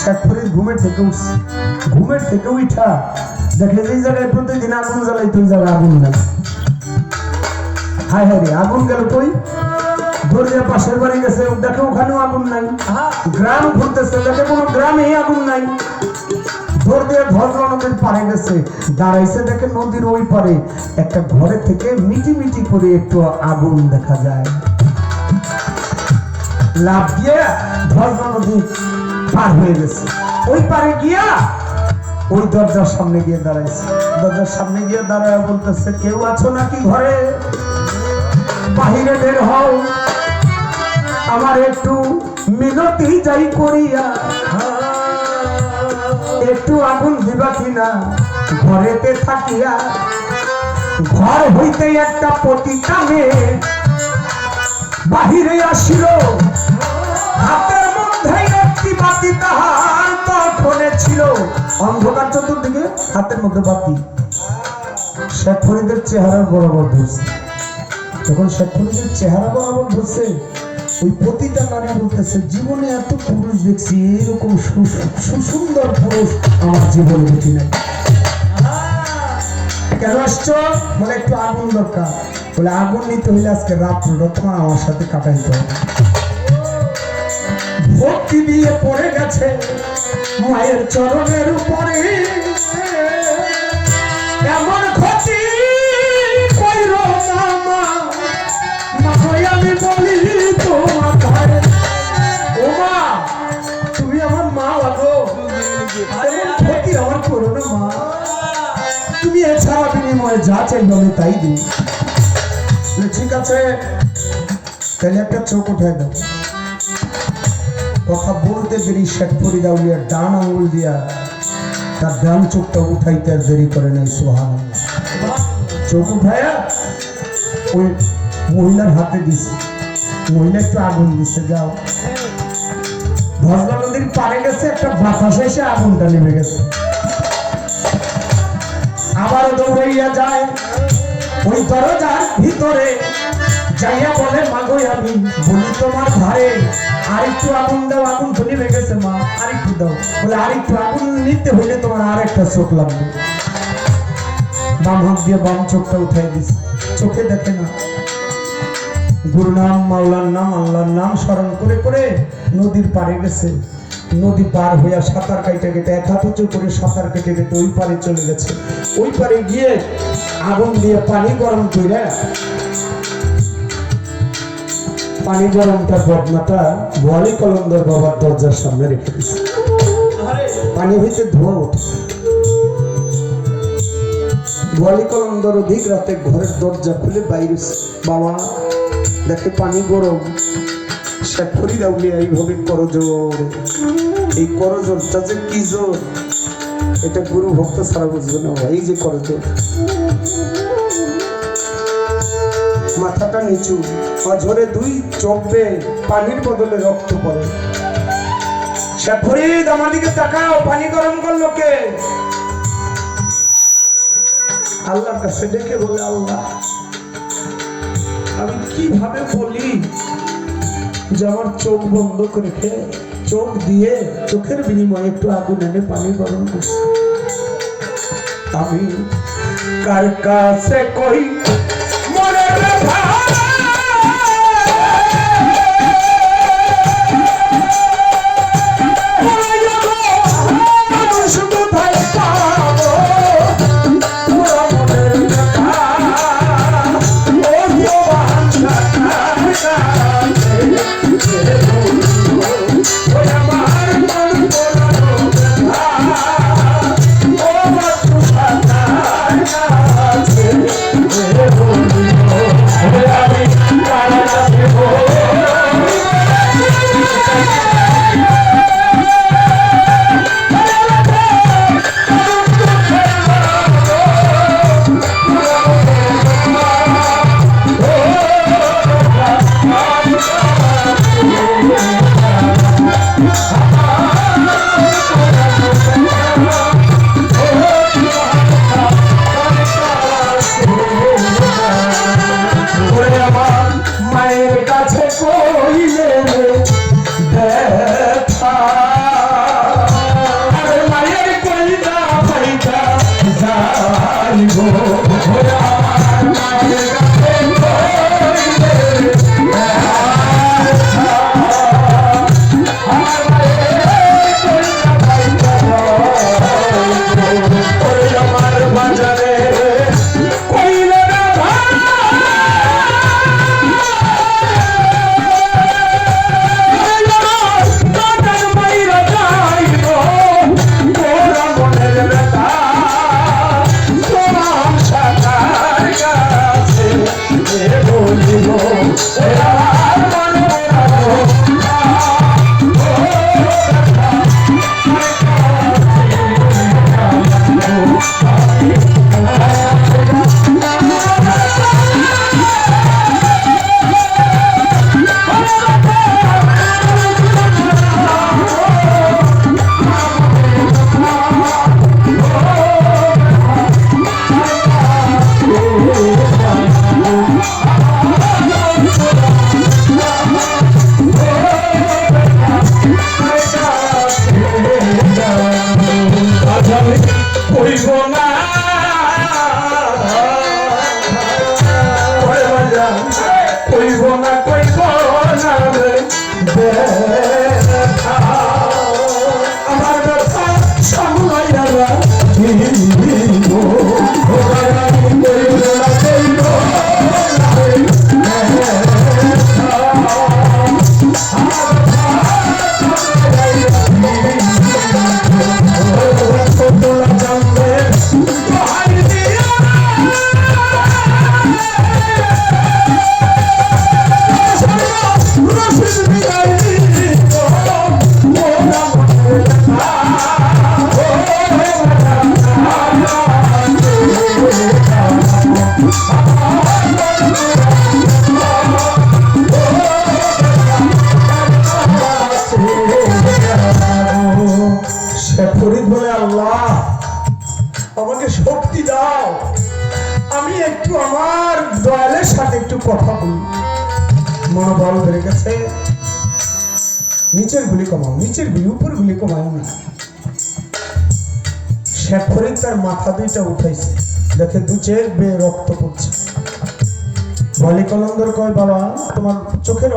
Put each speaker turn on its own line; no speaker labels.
শেখ ঘুমের থেকে উঠা জায়গায় প্রতিদিন আগুন জ্বালাই তুই আগুন নাই রে, আগুন গেল কই? দরজা পাশের বাড়ি গেছে, দেখে ওখানেও আগুন নাই। গ্রাম ঘুরতেছে, দেখে কোনো গ্রামেই আগুন নাই। ভোর দিয়ে নদীর পাড়ে গেছে, দাঁড়াইছে দেখে নদীর ওই পারে একটা ঘরে থেকে মিটি মিটি করে একটু আগুন দেখা যায়। লাভ দিয়ে ভদ্র নদী পার হয়ে গেছে। ওই পারে গিয়া ওই দরজার সামনে গিয়ে দাঁড়াইছে। দরজার সামনে গিয়ে দাঁড়ায় বলতেছে, কেউ আছো নাকি ঘরে? বাহিরে বের হও। আমার একটু মিনতি যাই করিয়া। একটু আগুন দিবা কিনা? ঘরেতে থাকিয়া। ঘর হইতে একটা পতিতা মেয়ে বাহিরে আসিল। হাতের মধ্যে একটি বাতি তাহার তখনে ছিল। অন্ধকার চতুর্দিকে হাতের মধ্যে বাতি। শেখ চেহারা বরাবর ধরছে। যখন শেখ ফরিদের চেহারা বরাবর ধরছে, ওই প্রতিটা নারী বলতেছে, জীবনে এত পুরুষ দেখছি, এরকম সুসুন্দর পুরুষ আমার জীবনে দেখি নাই। কেন আসছো? বলে একটু আগুন দরকার। বলে, আগুন নিতে হইলে আজকে রাত্রটা তোমার আমার সাথে কাটাইতে হবে। ভক্তি দিয়ে পড়ে গেছে মায়ের চরণের উপরে। এমন মা? ও মা, তুমি করো না মা। তুমি এছাড়া বিনিময়ে যা চাইবে তাই দিই। ঠিক আছে? তাহলে একটা চোখ উঠাই দাও। কথা বলতে দেরি শেখ ফরিদা উলিয়ার ডান আঙুল দিয়া, তার ডান চোখটা উঠাইতে আর দেরি করে নাই সোহান চোখ উঠায়া, ওই মহিলার হাতে দিছে। মহিলা একটু আগুন দিছে, যাও। ভজলা নদীর পাড়ে গেছে, একটা বাতাস এসে আগুনটা নেমে গেছে। আবারও দৌড়াইয়া যায়। ওই দরজার ভিতরে যাইয়া বলে, মাগো আমি বলি তোমার ঘরে আরেকটু আগুন দাও, আগুন নেমে গেছে মা। আরেকটু দাও। বলে আরেকটু আগুন নিতে হইলে তোমার আরেকটা চোখ লাগবে। বাম হাত দিয়ে বাম চোখটা উঠাই দিস চোখে দেখে না। গুরু নাম, মাওলার নাম, আল্লাহর নাম স্মরণ করে করে নদীর পাড়ে গেছে। নদী পার হইয়া সাঁতার কাইটে কেটে, এক হাত উঁচু করে সাঁতার কেটে কেটে ওই পারে চলে গেছে। ওই পারে গিয়ে আগুন দিয়ে পানি গরম করে পানি গরমটা বদনাটা ভোয়ালি কলন্দর বাবার দরজার সামনে রেখে দিছে। পানি হইতে ধোয়া ওঠে। গোয়ালি কলন্দর অধিক রাতে ঘরের দরজা খুলে বাইরে বাবা দেখে পানি গরম। শেখ ফরিদা উলিয়া এইভাবে করজোর। এই করজোরটা যে কি জোর? এটা গুরু ভক্ত ছাড়া বুঝবে না এই যে করজোর মাথাটা নিচু অঝরে দুই চোখ পানির বদলে রক্ত পড়ে। শেখ ফরিদ তাকাও, পানি গরম কাছে ডেকে বলে, আল্লাহ, আমি কীভাবে বলি যে আমার চোখ বন্ধ করে চোখ দিয়ে চোখের বিনিময়ে একটু আগুন এনে পানি গরম করছে? আমি কার কাছে কই? মনে ভাই দাও। আমি একটু আমার দয়ালের সাথে একটু কথা বলি। মনোবল বেড়ে গেছে। নিচের গুলি কমাও, নিচের গুলি, উপর গুলি কমাও না। শেখ ফরিদ তার মাথা দুইটা উঠাইছে। দেখে দু চেয়ে বেয়ে রক্ত পড়ছে। বলি কলন্দর কয়, বাবা, তোমার চোখের